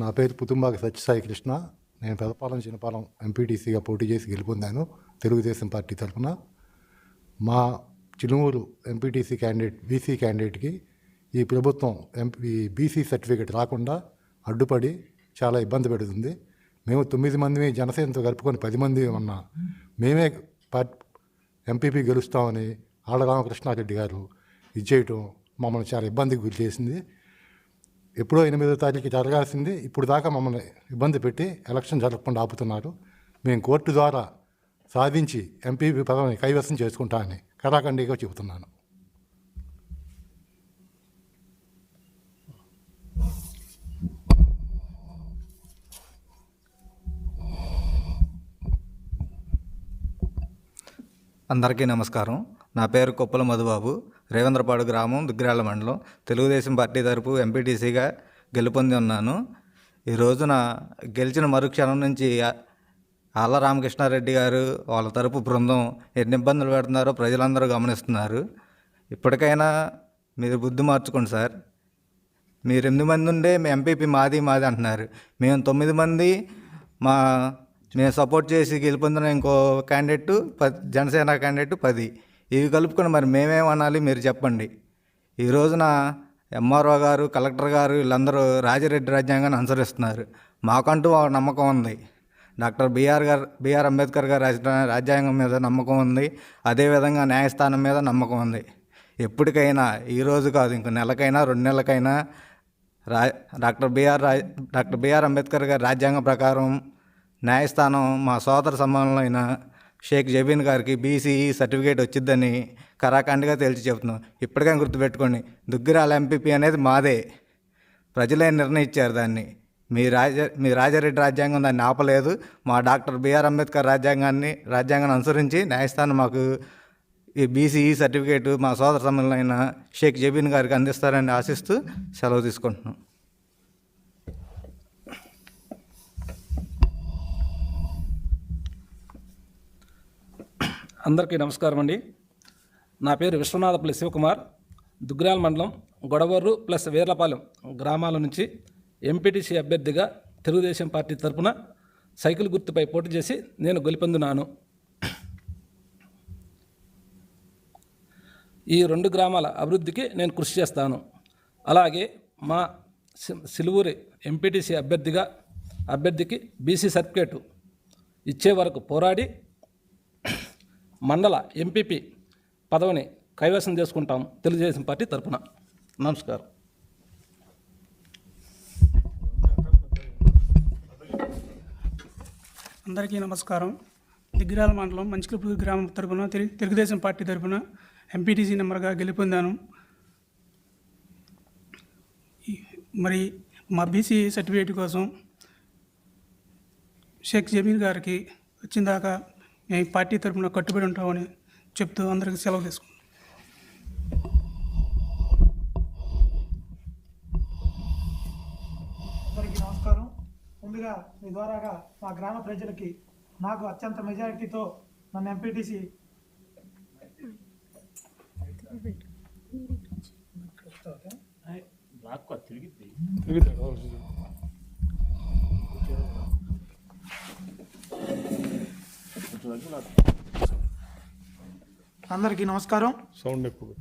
నా పేరు పుతుంబాక సత్యసాయి కృష్ణ. నేను పెదపాలెం చిన్నపాలెం ఎంపీటీసీగా పోటీ చేసి గెలుపొందాను. తెలుగుదేశం పార్టీ తరఫున మా చిలుమూరు ఎంపీటీసీ క్యాండిడేట్ బీసీ క్యాండిడేట్కి ఈ ప్రభుత్వం ఎంపీ బీసీ సర్టిఫికేట్ రాకుండా అడ్డుపడి చాలా ఇబ్బంది పెడుతుంది. మేము తొమ్మిది మంది జనసేనతో కలుపుకొని పది మంది ఉన్నా మేమే పార్టీ ఎంపీపీ గెలుస్తామని ఆళ్ళ రామకృష్ణారెడ్డి గారు ఇది చేయటం మమ్మల్ని చాలా ఇబ్బందికి గురి చేసింది. ఎప్పుడో ఎనిమిదో తారీఖు జరగాల్సింది. ఇప్పుడు దాకా మమ్మల్ని ఇబ్బంది పెట్టి ఎలక్షన్ జరగకుండా ఆపుతున్నారు. మేము కోర్టు ద్వారా సాధించి ఎంపీ పదవిని కైవసం చేసుకుంటామని కరాఖండిగా చెబుతున్నాను. అందరికీ నమస్కారం. నా పేరు కొప్పల మధుబాబు రేవేంద్రపాడు గ్రామం దుగ్గిరాల మండలం. తెలుగుదేశం పార్టీ తరపు ఎంపీటీసీగా గెలుపొంది ఉన్నాను. ఈ రోజున గెలిచిన మరుక్షణం నుంచి ఆళ్ళ రామకృష్ణారెడ్డి గారు వాళ్ళ తరపు బృందం ఎన్ని ఇబ్బందులు పెడుతున్నారో ప్రజలందరూ గమనిస్తున్నారు. ఇప్పటికైనా మీరు బుద్ధి మార్చుకోండి సార్. మీరు ఎనిమిది మంది ఉండే మీ ఎంపీపీ మాది మాది అంటున్నారు. మేము తొమ్మిది మంది మా మేము సపోర్ట్ చేసి గెలుపొందిన ఇంకో క్యాండిడేట్ పది జనసేన క్యాండిడేట్ పది. ఇవి కలుపుకొని మరి మేమేమనాలి మీరు చెప్పండి. ఈ రోజున ఎంఆర్ఓ గారు కలెక్టర్ గారు వీళ్ళందరూ రాజరెడ్డి రాజ్యాంగాన్ని అనుసరిస్తున్నారు. మాకంటూ ఒక నమ్మకం ఉంది. డాక్టర్ బీఆర్ గారు బిఆర్ అంబేద్కర్ గారు రాసిన రాజ్యాంగం మీద నమ్మకం ఉంది. అదేవిధంగా న్యాయస్థానం మీద నమ్మకం ఉంది. ఎప్పటికైనా ఈ రోజు కాదు ఇంకో నెలకైనా రెండు నెలలకైనా రా డాక్టర్ బీఆర్ రా డాక్టర్ బిఆర్ అంబేద్కర్ గారి రాజ్యాంగం ప్రకారం న్యాయస్థానం మా సోదర సమానులైన షేక్ జబీన్ గారికి బీసీఈ సర్టిఫికేట్ వచ్చిద్దని కరాఖండ్గా తేల్చి చెప్తున్నాం ఇప్పటికైనా గుర్తుపెట్టుకోండి దుగ్గిరాల ఎంపీపీ అనేది మాదే. ప్రజలే నిర్ణయించారు దాన్ని. మీ రాజ మీ రాజారెడ్డి రాజ్యాంగం దాన్ని ఆపలేదు. మా డాక్టర్ బిఆర్ అంబేద్కర్ రాజ్యాంగాన్ని రాజ్యాంగాన్ని అనుసరించి న్యాయస్థానం మాకు ఈ బీసీఈ సర్టిఫికేట్ మా సోదర సమ్మలైన షేక్ జబీన్ గారికి అందిస్తారని ఆశిస్తూ సెలవు తీసుకుంటున్నాం. అందరికీ నమస్కారం అండి. నా పేరు విశ్వనాథపల్లి శివకుమార్. దుగ్గిరాల మండలం గొడవర్రు ప్లస్ వీర్లపాలెం గ్రామాల నుంచి ఎంపీటీసీ అభ్యర్థిగా తెలుగుదేశం పార్టీ తరపున సైకిల్ గుర్తుపై పోటీ చేసి నేను గెలుపొందున్నాను ఈ రెండు గ్రామాల అభివృద్ధికి నేను కృషి చేస్తాను. అలాగే మా సి- ఎంపీటీసీ అభ్యర్థిగా అభ్యర్థికి బీసీ సర్టిఫికేటు ఇచ్చే వరకు పోరాడి మండల ఎంపీపీ పదవిని కైవసం చేసుకుంటాం తెలుగుదేశం పార్టీ తరఫున నమస్కారం. అందరికీ నమస్కారం. దిగ్గిరాల మండలం మంచికలపూడి గ్రామం తరపున తెలుగుదేశం పార్టీ తరపున ఎంపీటీసీ నెంబర్గా గెలుపొందాను. మరి మా బీసీ సర్టిఫికేట్ కోసం షేక్ జమీన్ గారికి వచ్చిన మేము పార్టీ తరపున కట్టుబడి ఉంటామని చెప్తూ అందరికీ సెలవు తీసుకుంటాం అందరికీ నమస్కారం. ముందుగా మీ ద్వారాగా మా గ్రామ ప్రజలకి నాకు అత్యంత మెజారిటీతో నన్ను ఎంపీటీసీ అందరికీ నమస్కారం. సౌండ్ ఎక్కువ.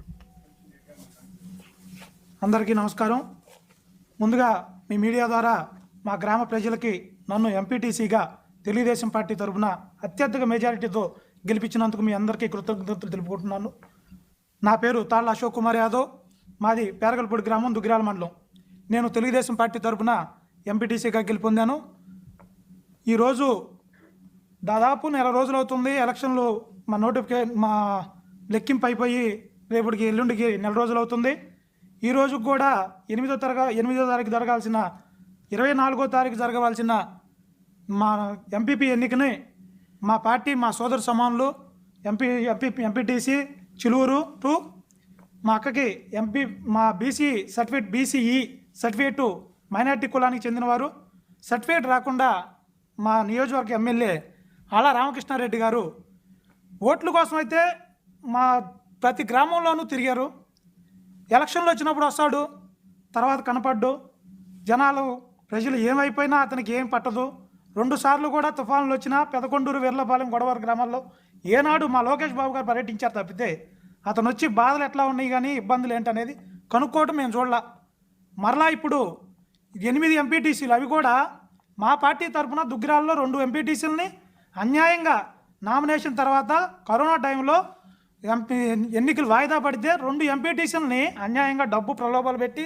అందరికీ నమస్కారం. ముందుగా మీ మీడియా ద్వారా మా గ్రామ ప్రజలకి నన్ను ఎంపీటీసీగా తెలుగుదేశం పార్టీ తరఫున అత్యధిక మెజారిటీతో గెలిపించినందుకు మీ అందరికీ కృతజ్ఞతలు తెలుపుకుంటున్నాను. నా పేరు తాళ్ళ అశోక్ కుమార్ యాదవ్. మాది పేరగల్పూడి గ్రామం దుగ్గిరాల మండలం. నేను తెలుగుదేశం పార్టీ తరఫున ఎంపీటీసీగా గెలుపొందాను. ఈరోజు దాదాపు నెల రోజులు అవుతుంది ఎలక్షన్లు మా నోటిఫికే మా లెక్కింపు అయిపోయి రేపటికి ఎల్లుండికి నెల రోజులు అవుతుంది ఈ రోజు కూడా ఎనిమిదో తరగ ఎనిమిదో తారీఖు జరగాల్సిన ఇరవై నాలుగో తారీఖు జరగవలసిన మా ఎంపీపీ ఎన్నికని మా పార్టీ మా సోదరు సమానులు ఎంపీ ఎంపీ ఎంపీటీసీ చిలువురు టు మా అక్కకి ఎంపీ మా BC certificate BCE certificate minority కులానికి చెందినవారు. సర్టిఫికేట్ రాకుండా మా నియోజకవర్గ ఎమ్మెల్యే అలా రామకృష్ణారెడ్డి గారు ఓట్ల కోసం అయితే మా ప్రతి గ్రామంలోనూ తిరిగారు. ఎలక్షన్లు వచ్చినప్పుడు వస్తాడు తర్వాత కనపడ్డు. జనాలు ప్రజలు ఏమైపోయినా అతనికి ఏం పట్టదు. రెండు సార్లు కూడా తుఫాన్లు వచ్చినా పెదకొండూరు వీర్లపాలెం గొడవరు గ్రామాల్లో ఏనాడు మా లోకేష్ బాబు గారు పర్యటించారు తప్పితే అతను వచ్చి బాధలు ఎట్లా ఉన్నాయి కానీ ఇబ్బందులు ఏంటనేది కనుక్కోవటం మేము చూడలా. మరలా ఇప్పుడు ఎనిమిది ఎంపీటీసీలు అవి కూడా మా పార్టీ తరఫున దుగ్గిరాల్లో రెండు ఎంపీటీసీలని అన్యాయంగా నామినేషన్ తర్వాత కరోనా టైంలో ఎంపీ ఎన్నికలు వాయిదా పడితే రెండు ఎంపీటీసీలని అన్యాయంగా డబ్బు ప్రలోభాలు పెట్టి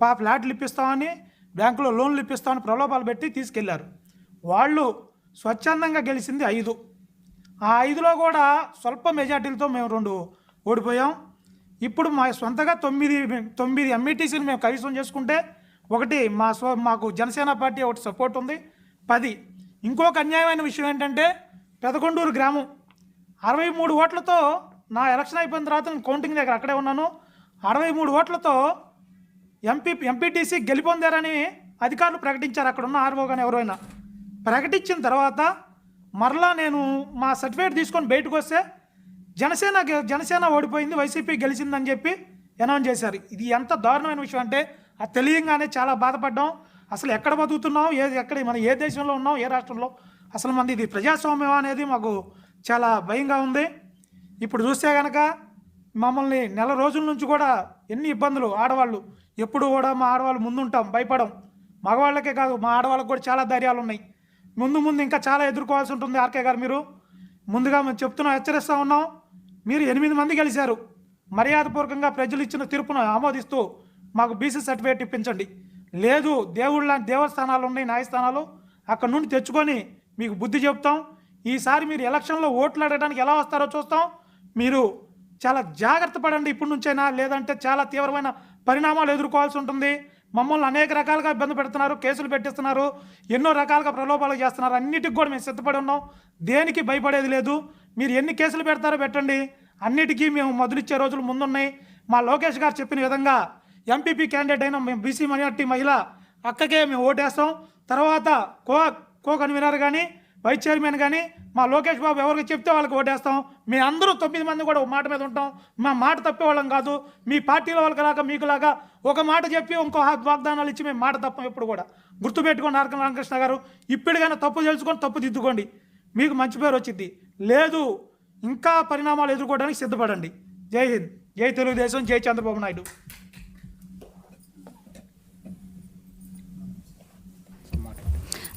పా ఫ్లాట్లు ఇప్పిస్తామని బ్యాంకులో లోన్లు ఇప్పిస్తామని ప్రలోభాలు పెట్టి తీసుకెళ్ళారు. వాళ్ళు స్వచ్ఛందంగా గెలిచింది ఐదు. ఆ ఐదులో కూడా స్వల్ప మెజార్టీలతో మేము రెండు ఓడిపోయాం. ఇప్పుడు మా సొంతగా తొమ్మిది తొమ్మిది ఎంఈటీసీని మేము కైవసం చేసుకుంటే ఒకటి మా స్వ మాకు జనసేన పార్టీ ఒకటి సపోర్ట్ ఉంది. పది ఇంకొక అన్యాయమైన విషయం ఏంటంటే పెదకొండూరు గ్రామం. అరవై మూడు ఓట్లతో నా ఎలక్షన్ అయిపోయిన తర్వాత నేను కౌంటింగ్ దగ్గర అక్కడే ఉన్నాను. అరవై మూడు ఓట్లతో ఎంపీ ఎంపీటీసీ గెలిపొందారని అధికారులు ప్రకటించారు. అక్కడ ఉన్న ఆర్వో కానీ ఎవరైనా ప్రకటించిన తర్వాత మరలా నేను మా సర్టిఫికేట్ తీసుకొని బయటకు వస్తే జనసేన జనసేన ఓడిపోయింది వైసీపీ గెలిచిందని చెప్పి అనౌన్స్ చేశారు. ఇది ఎంత దారుణమైన విషయం అంటే అది తెలియంగానే చాలా బాధపడ్డాం. అసలు ఎక్కడ బతుకుతున్నాం ఏ ఎక్కడ మన ఏ దేశంలో ఉన్నాం ఏ రాష్ట్రంలో? అసలు మంది ఇది ప్రజాస్వామ్యం అనేది మాకు చాలా భయంగా ఉంది. ఇప్పుడు చూస్తే కనుక మమ్మల్ని నెల రోజుల నుంచి కూడా ఎన్ని ఇబ్బందులు ఆడవాళ్ళు ఎప్పుడు కూడా మా ఆడవాళ్ళు ముందుంటాం భయపడం. మగవాళ్ళకే కాదు మా ఆడవాళ్ళకి కూడా చాలా ధైర్యాలు ఉన్నాయి. ముందు ముందు ఇంకా చాలా ఎదుర్కోవాల్సి ఉంటుంది ఆర్కే గారు మీరు. ముందుగా మేము చెప్తున్నాం హెచ్చరిస్తూ ఉన్నాం. మీరు ఎనిమిది మంది గెలిచారు. మర్యాదపూర్వకంగా ప్రజలు ఇచ్చిన తీర్పును ఆమోదిస్తూ మాకు బీసీ సర్టిఫికేట్ ఇప్పించండి. లేదు దేవుళ్ళ లాంటి దేవస్థానాలు ఉన్నాయి న్యాయస్థానాలు. అక్కడ నుండి తెచ్చుకొని మీకు బుద్ధి చెప్తాం. ఈసారి మీరు ఎలక్షన్లో ఓట్లు అడగడానికి ఎలా వస్తారో చూస్తాం. మీరు చాలా జాగ్రత్త పడండి ఇప్పటి నుంచైనా. లేదంటే చాలా తీవ్రమైన పరిణామాలు ఎదుర్కోవాల్సి ఉంటుంది. మమ్మల్ని అనేక రకాలుగా ఇబ్బంది పెడుతున్నారు కేసులు పెట్టిస్తున్నారు ఎన్నో రకాలుగా ప్రలోభాలు చేస్తున్నారు. అన్నిటికి కూడా మేము సిద్ధపడి ఉన్నాం. దేనికి భయపడేది లేదు. మీరు ఎన్ని కేసులు పెడతారో పెట్టండి. అన్నిటికీ మేము మొదలిచ్చే రోజులు ముందున్నాయి. మా లోకేష్ గారు చెప్పిన విధంగా ఎంపీపీ క్యాండిడేట్ అయిన మేము బీసీ మైనార్టీ మహిళ అక్కకే మేము ఓటేస్తాం. తర్వాత కో కో కన్వీనర్ కానీ వైస్ చైర్మన్ కానీ మా లోకేష్ బాబు ఎవరికి చెప్తే వాళ్ళకి ఓటేస్తాం. మీ అందరూ తొమ్మిది మంది కూడా ఒక మాట మీద ఉంటాం. మా మాట తప్పే వాళ్ళం కాదు. మీ పార్టీలో వాళ్ళకిలాగా మీకులాగా ఒక మాట చెప్పి ఇంకో వాగ్దానాలు ఇచ్చి మేము మాట తప్పం ఎప్పుడు కూడా. గుర్తుపెట్టుకోండి నారక రామకృష్ణ గారు. ఇప్పటికైనా తప్పు తెలుసుకొని తప్పు దిద్దుకోండి. మీకు మంచి పేరు వచ్చింది. లేదు ఇంకా పరిణామాలు ఎదుర్కోవడానికి సిద్ధపడండి. జై హింద్. జై తెలుగుదేశం. జై చంద్రబాబు నాయుడు.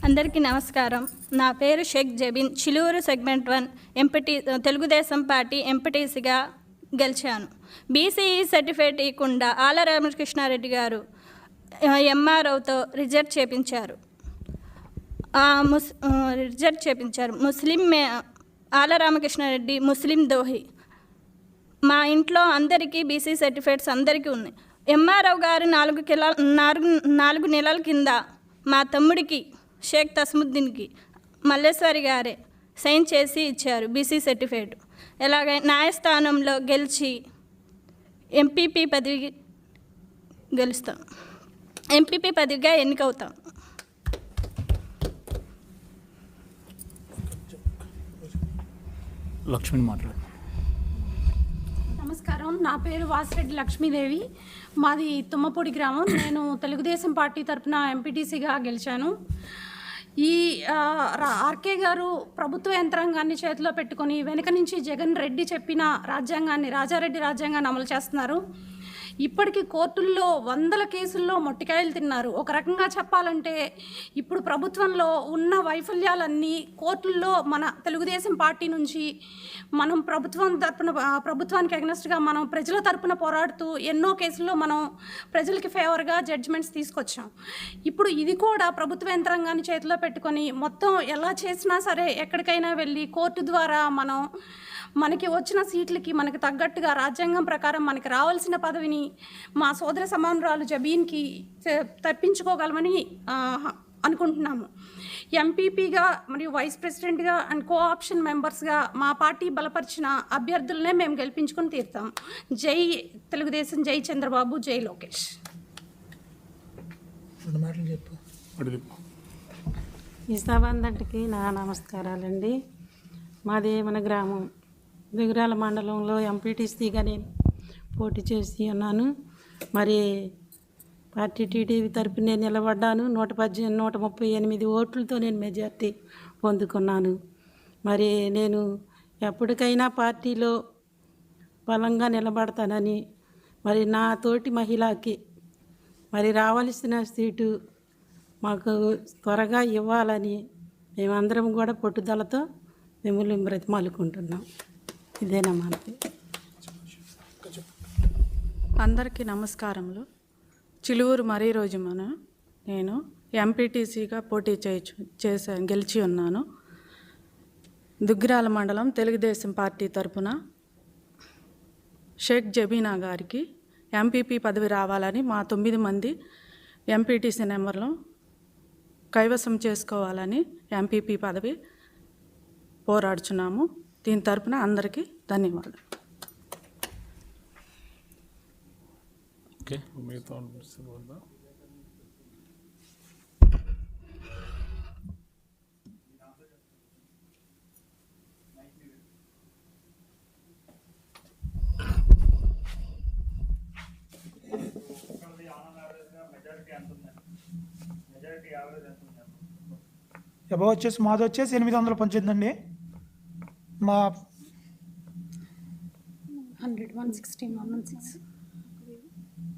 అందరికీ నమస్కారం. నా పేరు Shaik Jabeen. Chiluru segment one MPT Telugu Desam party ఎంపటీసీగా గెలిచాను. బీసీఈ సర్టిఫికేట్ ఇవ్వకుండా ఆల రామకృష్ణారెడ్డి గారు ఎంఆర్ఓతో రిజెక్ట్ చేపించారు. ముస్ రిజర్వ్ రిజెక్ట్ చేపించారు. ముస్లిం మే- ఆల రామకృష్ణారెడ్డి ముస్లిం దోహి. మా ఇంట్లో అందరికీ బీసీ సర్టిఫికేట్స్ అందరికీ ఉన్నాయి. ఎంఆర్ఓ గారు నాలుగు కిల నాలుగు నాలుగు నెలల కింద మా తమ్ముడికి షేక్ తస్ముద్దీన్కి మల్లేశ్వరి గారే సైన్ చేసి ఇచ్చారు బీసీ సర్టిఫికేట్. ఎలాగ న్యాయస్థానంలో గెలిచి ఎంపీపీ పదవి గెలుస్తాం. ఎంపీపీ పదవిగా ఎన్నికవుతాం. లక్ష్మిని మాట్లాడు. నమస్కారం. నా పేరు వాసిరెడ్డి లక్ష్మీదేవి. మాది తుమ్మపూడి గ్రామం. నేను తెలుగుదేశం పార్టీ తరపున ఎంపీటీసీగా గెలిచాను. ఈ రా- ఆర్కే గారు ప్రభుత్వ యంత్రాంగాన్ని చేతిలో పెట్టుకొని వెనుక నుంచి జగన్ రెడ్డి చెప్పిన రాజ్యాంగాన్ని రాజారెడ్డి రాజ్యాంగాన్ని అమలు చేస్తున్నారు. ఇప్పటికీ కోర్టుల్లో వందల కేసుల్లో మొట్టికాయలు తిన్నారు. ఒక రకంగా చెప్పాలంటే ఇప్పుడు ప్రభుత్వంలో ఉన్న వైఫల్యాలన్నీ కోర్టుల్లో మన తెలుగుదేశం పార్టీ నుంచి మనం ప్రభుత్వం తరపున ప్రభుత్వానికి అగ్నెస్ట్గా మనం ప్రజల తరపున పోరాడుతూ ఎన్నో కేసుల్లో మనం ప్రజలకి ఫేవర్గా జడ్జిమెంట్స్ తీసుకొచ్చాం. ఇప్పుడు ఇది కూడా ప్రభుత్వ యంత్రాంగాన్ని చేతిలో పెట్టుకొని మొత్తం ఎలా చేసినా సరే ఎక్కడికైనా వెళ్ళి కోర్టు ద్వారా మనం మనకి వచ్చిన సీట్లకి మనకి తగ్గట్టుగా రాజ్యాంగం ప్రకారం మనకి రావాల్సిన పదవిని మా సోదర సమానురాలు జబీన్కి తప్పించుకోగలమని అనుకుంటున్నాము. ఎంపీపీగా మరియు వైస్ ప్రెసిడెంట్గా అండ్ కో ఆప్షన్ మెంబర్స్గా మా పార్టీ బలపరిచిన అభ్యర్థులనే మేము గెలిపించుకొని తీరుతాం. జై తెలుగుదేశం జై చంద్రబాబు జై లోకేష్. సభందటికి నా నమస్కారాలండి. మాది మన గ్రామం. దిగురాల మండలంలో ఎంపీటీసీగా నేను పోటీ చేసి ఉన్నాను. మరి పార్టీ టీడీపీ తరపున నేను నిలబడ్డాను. నూట పద్దెనిమిది నూట ముప్పై ఎనిమిది ఓట్లతో నేను మెజార్టీ పొందుకున్నాను. మరి నేను ఎప్పటికైనా పార్టీలో బలంగా నిలబడతానని మరి నా తోటి మహిళకి మరి రావాల్సిన సీటు మాకు త్వరగా ఇవ్వాలని మేమందరం కూడా పట్టుదలతో మిమ్మల్ని బ్రతిమాలుకుంటున్నాం. ఇదేనా మనకి అందరికీ నమస్కారములు. చిలువూరు మరీ రోజు మన నేను ఎంపీటీసీగా పోటీ చేయొచ్చు చేసా గెలిచి ఉన్నాను. దుగ్గిరాల మండలం తెలుగుదేశం పార్టీ తరపున షేక్ జబీనా గారికి ఎంపీపీ పదవి రావాలని మా తొమ్మిది మంది ఎంపీటీసీ నెంబర్లో కైవసం చేసుకోవాలని ఎంపీపీ పదవి పోరాడుచున్నాము. దీని తరపున అందరికీ ధన్యవాదాలు. ఓకే. మిగతా వచ్చేసి మాది వచ్చేసి ఎనిమిది వందల అండి. మా hundred one sixty one one six.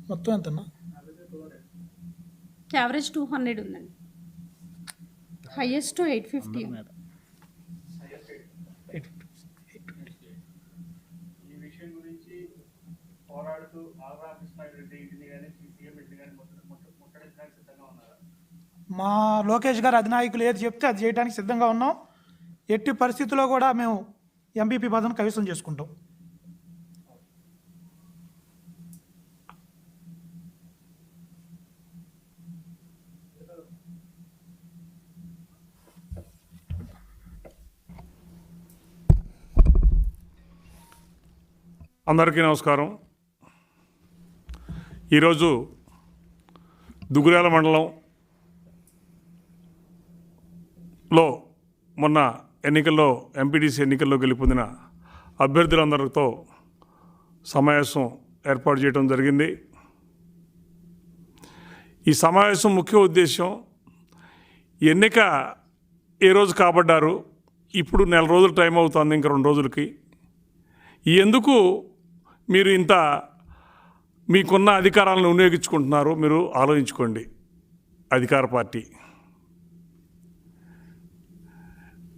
మొత్తం ఎంతన్నా? యావరేజ్ టూ హండ్రెడ్ ఉందండి. హైయెస్ట్ ఎయిట్ ఫిఫ్టీ ఈ విషయం గురించి పోరాడుతూ ఆలరామకృష్ణారెడ్డి ఇంటిని కానీ సీఎం ఇంటిని కానీ ముట్టడించడానికి సిద్ధంగా ఉన్నారా? మా లోకేష్ గారు అధినాయకులు ఏది చెప్తే అది చేయడానికి సిద్ధంగా ఉన్నాం. ఎట్టి పరిస్థితుల్లో కూడా మేము ఎంపీపీ పదవిని కైవసం చేసుకుంటాం. అందరికీ నమస్కారం. ఈరోజు దుగురాల మండలంలో మొన్న ఎన్నికల్లో ఎంపీటీసీ ఎన్నికల్లో గెలుపొందిన అభ్యర్థులందరితో సమావేశం ఏర్పాటు చేయడం జరిగింది. ఈ సమావేశం ముఖ్య ఉద్దేశం ఎన్నిక ఏ రోజు కాబడ్డారు ఇప్పుడు నెల రోజులు టైం అవుతుంది ఇంకా రెండు రోజులకి. ఎందుకు మీరు ఇంత మీకున్న అధికారాలను వినియోగించుకుంటున్నారు మీరు ఆలోచించుకోండి. అధికార పార్టీ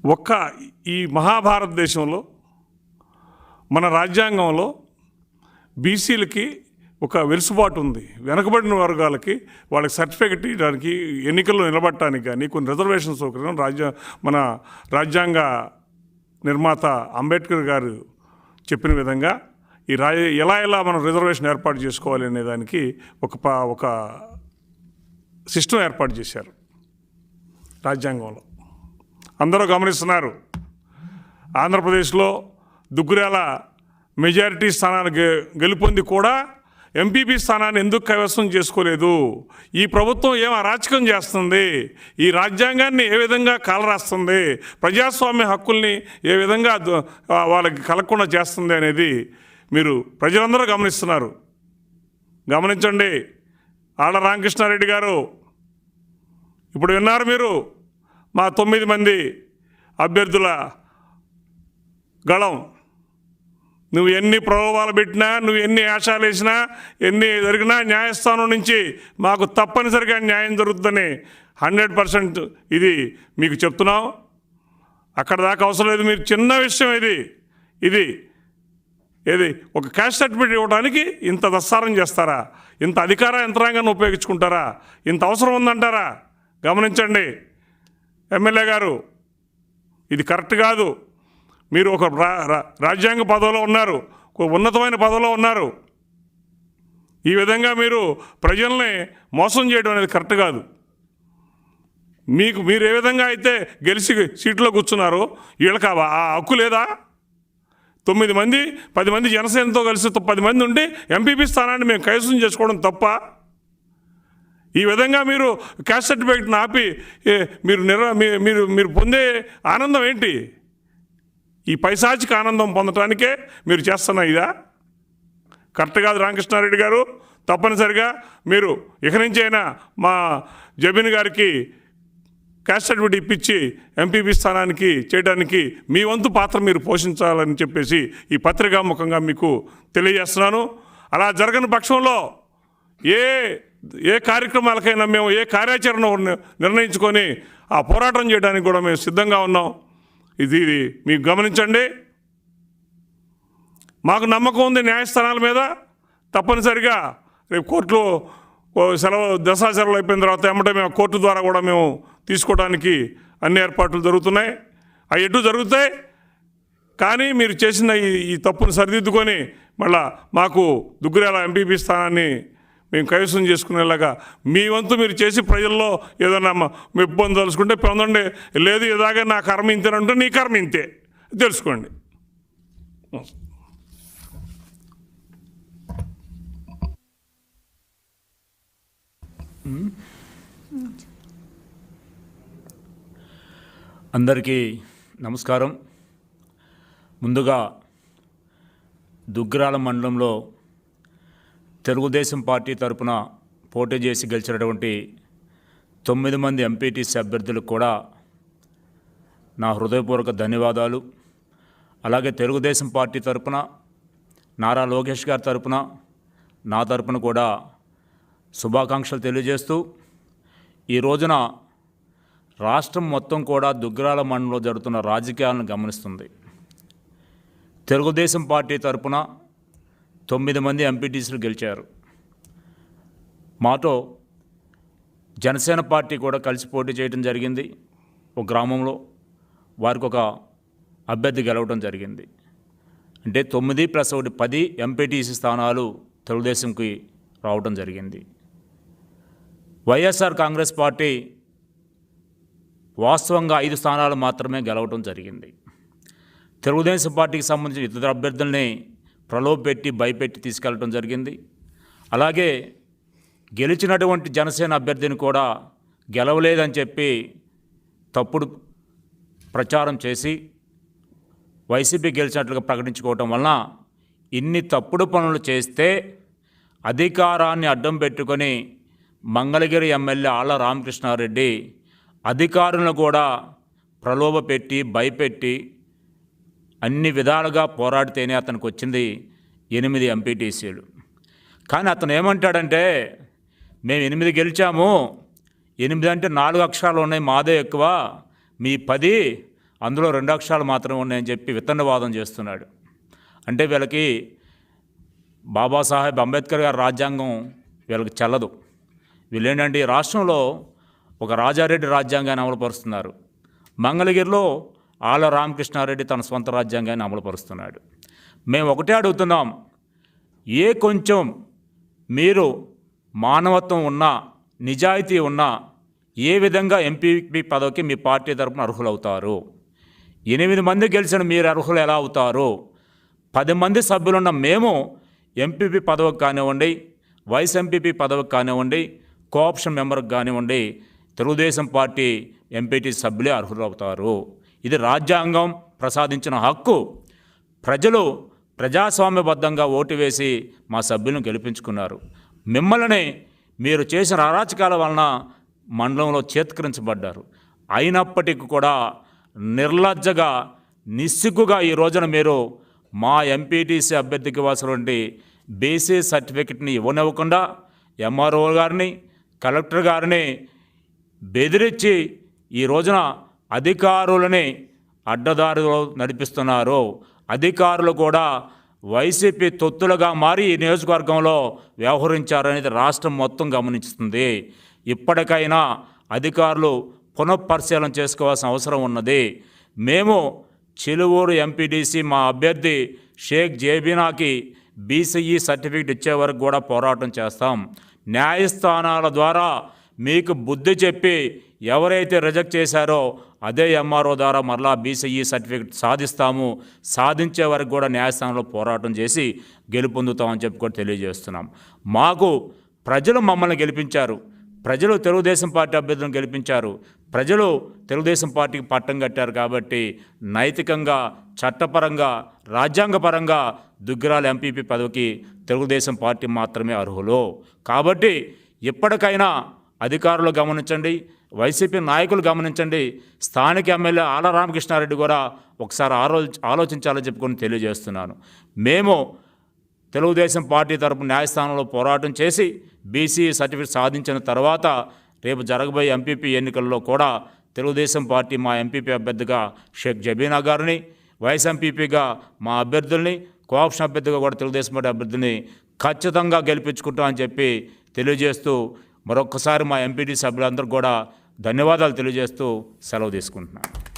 ఒక్క ఈ మహాభారతదేశంలో మన రాజ్యాంగంలో బీసీలకి ఒక వెలుసుబాటు ఉంది. వెనకబడిన వర్గాలకి వాళ్ళకి సర్టిఫికెట్ ఇవ్వడానికి ఎన్నికల్లో నిలబడటానికి కానీ కొన్ని రిజర్వేషన్ సౌకర్యం రాజ్య మన రాజ్యాంగ నిర్మాత అంబేద్కర్ గారు చెప్పిన విధంగా ఈ రా ఎలా ఎలా మనం రిజర్వేషన్ ఏర్పాటు చేసుకోవాలి అనే దానికి ఒక ఒక సిస్టమ్ ఏర్పాటు చేశారు రాజ్యాంగంలో. అందరూ గమనిస్తున్నారు. ఆంధ్రప్రదేశ్లో దుగ్గురాల మెజారిటీ స్థానాలు గె గెలుపొంది కూడా ఎంపీపీ స్థానాన్ని ఎందుకు కైవసం చేసుకోలేదు? ఈ ప్రభుత్వం ఏం అరాచకం చేస్తుంది? ఈ రాజ్యాంగాన్ని ఏ విధంగా కాలరాస్తుంది? ప్రజాస్వామ్య హక్కుల్ని ఏ విధంగా వాళ్ళకి కలగకుండా చేస్తుంది అనేది మీరు ప్రజలందరూ గమనిస్తున్నారు. గమనించండి. ఆళ్ళ రామకృష్ణారెడ్డి గారు. ఇప్పుడు విన్నారు మీరు. మా తొమ్మిది మంది అభ్యర్థుల గళం. నువ్వు ఎన్ని ప్రలోభాలు పెట్టినా నువ్వు ఎన్ని ఆశాలు వేసినా ఎన్ని జరిగినా న్యాయస్థానం నుంచి మాకు తప్పనిసరిగా న్యాయం జరుగుతుందని హండ్రెడ్ పర్సెంట్ ఇది మీకు చెప్తున్నాం. అక్కడ దాకా అవసరం లేదు. మీరు చిన్న విషయం ఇది. ఇది ఏది? ఒక క్యాష్ సర్టిఫికేట్ ఇవ్వడానికి ఇంత దస్సారం చేస్తారా? ఇంత అధికార యంత్రాంగాన్ని ఉపయోగించుకుంటారా? ఇంత అవసరం ఉందంటారా? గమనించండి. ఎమ్మెల్యే గారు ఇది కరెక్ట్ కాదు. మీరు ఒక రా- రా- రాజ్యాంగ పదవిలో ఉన్నారు ఒక ఉన్నతమైన పదవిలో ఉన్నారు. ఈ విధంగా మీరు ప్రజల్ని మోసం చేయడం అనేది కరెక్ట్ కాదు. మీకు మీరు ఏ విధంగా అయితే గెలిచి సీట్లో కూర్చున్నారో వీళ్ళకి ఆ ఆ హక్కు లేదా? తొమ్మిది మంది పది మంది జనసేనతో కలిసి తొ- పది మంది ఉండి ఎంపీపీ స్థానాన్ని మేము కైవసం చేసుకోవడం తప్ప ఈ విధంగా మీరు క్యాస్ట్ సర్టిఫికేట్ని ఆపి ఏ, మీరు నిర మీ- మీరు మీరు పొందే ఆనందం ఏంటి? ఈ పైశాచిక ఆనందం పొందటానికే మీరు చేస్తున్న ఇదా? కరెక్ట్ కాదు రామకృష్ణారెడ్డి గారు. తప్పనిసరిగా మీరు ఇక నుంచి అయినా మా జబిన్ గారికి క్యాస్ట్ సర్టిఫికేట్ ఇప్పించి ఎంపీపీ స్థానానికి చేయడానికి మీ వంతు పాత్ర మీరు పోషించాలని చెప్పేసి ఈ పత్రికాముఖంగా మీకు తెలియజేస్తున్నాను. అలా జరగని పక్షంలో ఏ ఏ కార్యక్రమాలకైనా మేము ఏ కార్యాచరణ నిర్ణయించుకొని ఆ పోరాటం చేయడానికి కూడా మేము సిద్ధంగా ఉన్నాం. ఇది మీకు గమనించండి. మాకు నమ్మకం ఉంది న్యాయస్థానాల మీద. తప్పనిసరిగా రేపు కోర్టులో ఓ సెలవు దసరా సెలవులు అయిపోయిన తర్వాత ఏమంటే మేము కోర్టు ద్వారా కూడా మేము తీసుకోవడానికి అన్ని ఏర్పాట్లు జరుగుతున్నాయి. అవి ఎటు జరుగుతాయి? కానీ మీరు చేసిన ఈ ఈ తప్పును సరిదిద్దుకొని మళ్ళా మాకు దుగ్గురేల ఎంపీపీ స్థానాన్ని మేము కైవసం చేసుకునేలాగా మీ వంతు మీరు చేసి ప్రజల్లో ఏదైనా ఇబ్బంది మెప్పు పొందండి. లేదు ఇలాగే నా కర్మ ఇంతేనంటే నీ కర్మ ఇంతే. తెలుసుకోండి. అందరికీ నమస్కారం. ముందుగా దుగ్గరాల మండలంలో తెలుగుదేశం పార్టీ తరపున పోటీ చేసి గెలిచినటువంటి తొమ్మిది మంది ఎంపీటీసీ అభ్యర్థులకు కూడా నా హృదయపూర్వక ధన్యవాదాలు. అలాగే తెలుగుదేశం పార్టీ తరపున నారా లోకేష్ గారి తరపున నా తరపున కూడా శుభాకాంక్షలు తెలియజేస్తూ ఈ రోజున రాష్ట్రం మొత్తం కూడా దుగ్గరాల మండలంలో జరుగుతున్న రాజకీయాలను గమనిస్తుంది. తెలుగుదేశం పార్టీ తరపున తొమ్మిది మంది ఎంపీటీసీలు గెలిచారు. మాతో జనసేన పార్టీ కూడా కలిసి పోటీ చేయడం జరిగింది. ఒక గ్రామంలో వారికి ఒక అభ్యర్థి గెలవడం జరిగింది. అంటే తొమ్మిది ప్లస్ ఒకటి పది ఎంపీటీసీ స్థానాలు తెలుగుదేశంకి రావడం జరిగింది. వైఎస్ఆర్ కాంగ్రెస్ పార్టీ వాస్తవంగా ఐదు స్థానాలు మాత్రమే గెలవడం జరిగింది. తెలుగుదేశం పార్టీకి సంబంధించిన ఇతర అభ్యర్థుల్ని ప్రలోభపెట్టి భయపెట్టి తీసుకెళ్ళడం జరిగింది. అలాగే గెలిచినటువంటి జనసేన అభ్యర్థిని కూడా గెలవలేదని చెప్పి తప్పుడు ప్రచారం చేసి వైసీపీ గెలిచినట్లుగా ప్రకటించుకోవటం వలన ఇన్ని తప్పుడు పనులు చేస్తే అధికారాన్ని అడ్డం పెట్టుకొని మంగళగిరి ఎమ్మెల్యే ఆళ్ళ రామకృష్ణారెడ్డి అధికారులను కూడా ప్రలోభపెట్టి భయపెట్టి అన్ని విధాలుగా పోరాడితేనే అతనికి వచ్చింది ఎనిమిది ఎంపీటీసీలు. కానీ అతను ఏమంటాడంటే మేము ఎనిమిది గెలిచాము ఎనిమిది అంటే నాలుగు అక్షరాలు ఉన్నాయి మాదే ఎక్కువ మీ పది అందులో రెండు అక్షరాలు మాత్రమే ఉన్నాయని చెప్పి విత్తనవాదం చేస్తున్నాడు. అంటే వీళ్ళకి బాబాసాహెబ్ అంబేద్కర్ గారి రాజ్యాంగం వీళ్ళకి చెల్లదు. వీళ్ళేంటంటే ఈ రాష్ట్రంలో ఒక రాజారెడ్డి రాజ్యాంగాన్ని అమలుపరుస్తున్నారు. మంగళగిరిలో ఆళ్ళ రామకృష్ణారెడ్డి తన సొంత రాజ్యాంగాన్ని అమలుపరుస్తున్నాడు. మేము ఒకటే అడుగుతున్నాం ఏ కొంచెం మీరు మానవత్వం ఉన్నా నిజాయితీ ఉన్నా ఏ విధంగా ఎంపీపీ పదవికి మీ పార్టీ తరపున అర్హులవుతారు? ఎనిమిది మంది గెలిచిన మీరు అర్హులు ఎలా అవుతారు? పది మంది సభ్యులున్న మేము ఎంపీపీ పదవికి కానివ్వండి వైస్ ఎంపీపీ పదవికి కానివ్వండి కోఆప్షన్ మెంబర్కి కానివ్వండి తెలుగుదేశం పార్టీ ఎంపీటీ సభ్యులే అర్హులవుతారు. ఇది రాజ్యాంగం ప్రసాదించిన హక్కు. ప్రజలు ప్రజాస్వామ్యబద్ధంగా ఓటు వేసి మా సభ్యులను గెలిపించుకున్నారు. మిమ్మల్ని మీరు చేసిన అరాచకాల వలన మండలంలో చేత్కరించబడ్డారు. అయినప్పటికీ కూడా నిర్లజ్జగా నిస్సిగ్గుగా ఈ రోజున మీరు మా ఎంపీటీసీ అభ్యర్థికి వాసినటువంటి బీసీ సర్టిఫికెట్ని ఇవ్వనివ్వకుండా ఎంఆర్ఓ గారిని కలెక్టర్ గారిని బెదిరించి ఈ రోజున అధికారులని అడ్డదారిలో నడిపిస్తున్నారు అధికారులు కూడా వైసీపీ తొత్తులుగా మారి ఈ నియోజకవర్గంలో వ్యవహరించారనేది రాష్ట్రం మొత్తం గమనిస్తుంది. ఇప్పటికైనా అధికారులు పునఃపరిశీలన చేసుకోవాల్సిన అవసరం ఉన్నది. మేము చిలువూరు ఎంపీడీసీ మా అభ్యర్థి షేక్ జేబీనాకి బీసీఈ సర్టిఫికేట్ ఇచ్చే వరకు కూడా పోరాటం చేస్తాం. న్యాయస్థానాల ద్వారా మీకు బుద్ధి చెప్పి ఎవరైతే రిజెక్ట్ చేశారో అదే ఎంఆర్ఓ ద్వారా మరలా బీసీఈ సర్టిఫికేట్ సాధిస్తాము. సాధించే వరకు కూడా న్యాయస్థానంలో పోరాటం చేసి గెలుపొందుతామని చెప్పి కూడా తెలియజేస్తున్నాం. మాకు ప్రజలు మమ్మల్ని గెలిపించారు. ప్రజలు తెలుగుదేశం పార్టీ అభ్యర్థులను గెలిపించారు. ప్రజలు తెలుగుదేశం పార్టీకి పట్టం కట్టారు కాబట్టి నైతికంగా చట్టపరంగా రాజ్యాంగపరంగా దుగ్గిరాల ఎంపీపీ పదవికి తెలుగుదేశం పార్టీ మాత్రమే అర్హులు. కాబట్టి ఇప్పటికైనా అధికారులు గమనించండి. వైసీపీ నాయకులు గమనించండి. స్థానిక ఎమ్మెల్యే ఆల రామకృష్ణారెడ్డి కూడా ఒకసారి ఆలో ఆలోచించాలని చెప్పుకొని తెలియజేస్తున్నాను. మేము తెలుగుదేశం పార్టీ తరపు న్యాయస్థానంలో పోరాటం చేసి బీసీ సర్టిఫికేట్ సాధించిన తర్వాత రేపు జరగబోయే ఎంపీపీ ఎన్నికల్లో కూడా తెలుగుదేశం పార్టీ మా ఎంపీపీ అభ్యర్థిగా షేక్ జబీనా గారిని వైస్ ఎంపీపీగా మా అభ్యర్థుల్ని కోఆప్షన్ అభ్యర్థిగా కూడా తెలుగుదేశం పార్టీ అభ్యర్థిని ఖచ్చితంగా గెలిపించుకుంటామని చెప్పి తెలియజేస్తూ మరొక్కసారి మా ఎంపీటీ సభ్యులందరూ కూడా ధన్యవాదాలు తెలియజేస్తూ సెలవు తీసుకుంటున్నాను.